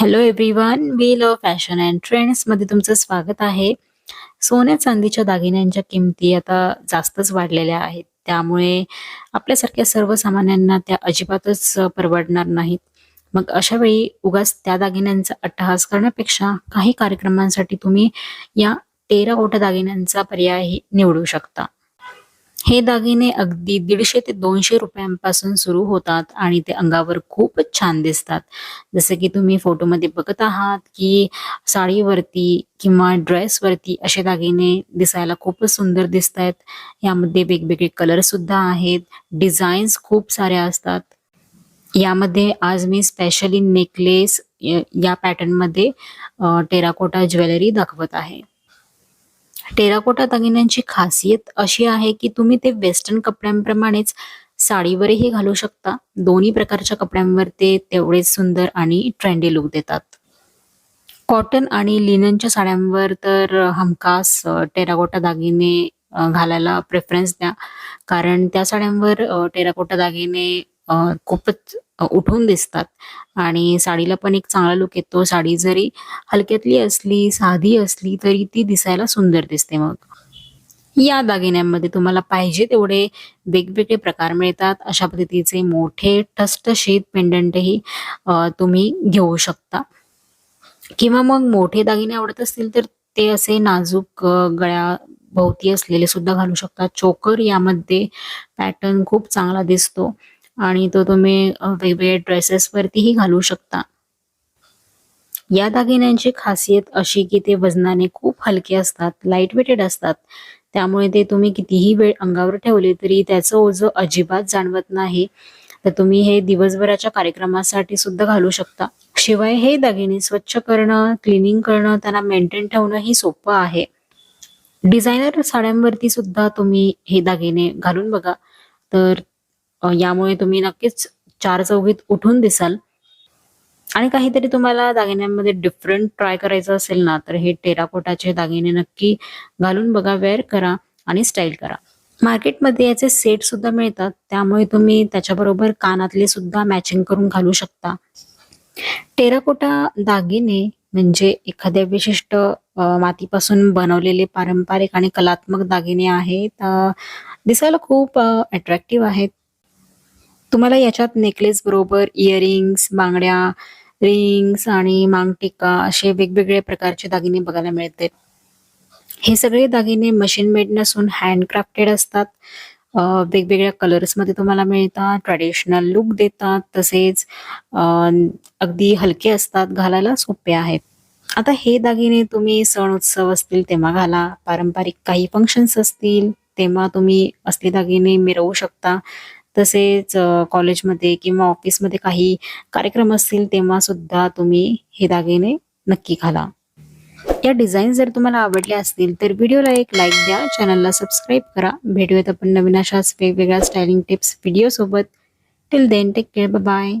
Hello everyone we love fashion and ट्रेंड्समध्ये तुमचं स्वागत आहे. सोन्या चांदीच्या दागिन्यांच्या किमती आता जास्तच वाढलेल्या आहेत. त्यामुळे आपल्यासारख्या सर्वसामान्यांना त्या अजिबातच परवडणार नाहीत. मग अशा वेळी उगाच त्या दागिन्यांचा अट्टहास करण्यापेक्षा काही कार्यक्रमांसाठी तुम्ही या टेराकोटा दागिन्यांचा पर्यायही निवडू शकता. हे दागिने अगदी दीडशे ते दोनशे रुपयांपासून सुरू होतात आणि ते अंगावर खूपच छान दिसतात. जसे की तुम्ही फोटोमध्ये बघत आहात की साडीवरती किंवा ड्रेसवरती असे दागिने दिसायला खूपच सुंदर दिसत आहेत यामध्ये वेगवेगळे कलर सुद्धा आहेत. डिझाईन्स खूप साऱ्या असतात. यामध्ये आज मी स्पेशली नेकलेस या पॅटर्नमध्ये टेराकोटा ज्वेलरी दाखवत आहे. टेराकोटा दागिन्यांची खासियत अशी आहे की तुम्ही ते वेस्टर्न कपड्यांप्रमाणेच साडीवरही घालू शकता. दोन्ही प्रकारच्या कपड्यांवर ते तेवढेच सुंदर आणि ट्रेंडी लुक देतात. कॉटन आणि लिननच्या साड्यांवर तर हमखास टेराकोटा दागिने घालायला प्रेफरन्स द्या. कारण त्या साड्यांवर टेराकोटा दागिने खूपच उठून दिसतात. आणि साडीला पण एक चांगला लुक येतो. साडी जरी हलक्यातली असली साधी असली तरी ती दिसायला सुंदर दिसते मग. या दागिन्यांमध्ये तुम्हाला पाहिजे तेवढे वेगवेगळे प्रकार मिळतात. अशा पद्धतीचे मोठे ठसठशीत पेंडंटही तुम्ही घेऊ शकता. किंवा मग मोठे दागिने आवडत असतील तर ते असे नाजूक गळ्याभोवती गळ्या भोवती असलेले सुद्धा घालू शकता. चोकर यामध्ये पॅटर्न खूप चांगला दिसतो. आणि तो तुम्ही वेगवेगळ्या ड्रेसेसवरतीही घालू शकता. या दागिन्यांची खासियत अशी की ते वजनाने खूप हलके असतात लाइट वेटेड असतात. त्यामुळे ते तुम्ही कितीही वेळ अंगावर ठेवले तरी त्याचं ओझं अजिबात जाणवत नाही. तर तुम्ही हे दिवसभराच्या कार्यक्रमासाठी सुद्धा घालू शकता. शिवाय हे दागिने स्वच्छ करणं क्लिनिंग करणं त्यांना मेंटेन ठेवणं ही सोपं आहे. डिझायनर साड्यांवरती सुद्धा तुम्ही हे दागिने घालून बघा. तर यामुळे तुम्ही नक्कीच चार चौघीत उठून दिसाल. आणि काहीतरी तुम्हाला दागिन्यांमध्ये डिफरंट ट्राय करायचं असेल ना तर हे टेराकोटाचे दागिने नक्की घालून बघा वेअर करा आणि स्टाईल करा. मार्केटमध्ये याचे सेट सुद्धा मिळतात त्यामुळे तुम्ही त्याच्याबरोबर कानातले सुद्धा मॅचिंग करून घालू शकता. टेराकोटा दागिने म्हणजे एखाद्या विशिष्ट मातीपासून बनवलेले पारंपरिक आणि कलात्मक दागिने आहेत. दिसायला खूप अट्रॅक्टिव्ह आहेत. तुम्हाला याच्यात नेकलेस बरोबर इयरिंग्स बांगड्या रिंग्स आणि मांगटिका असे वेगवेगळे प्रकारचे दागिने बघायला मिळते. हे सगळे दागिने मशीन मेड नसून हँडक्राफ्टेड असतात. वेगवेगळ्या कलर्समध्ये तुम्हाला मिळतात ट्रॅडिशनल लुक देतात तसेच अगदी हलके असतात घालायला सोपे आहेत. आता हे दागिने तुम्ही सण उत्सव असतील तेव्हा घाला पारंपरिक काही फंक्शन्स असतील तेव्हा तुम्ही असले दागिने मिरवू शकता. तसेच कॉलेजमध्ये किंवा ऑफिसमध्ये काही कार्यक्रम असतील तेव्हा सुद्धा तुम्ही हे दागिने नक्की घाला. या डिझाईन जर तुम्हाला आवडल्या असतील तर व्हिडिओला एक लाईक द्या चॅनलला सबस्क्राईब करा. भेटूयात आपण नवीन अशाच वेगवेगळ्या स्टायलिंग टिप्स व्हिडिओ सोबत till then take care bye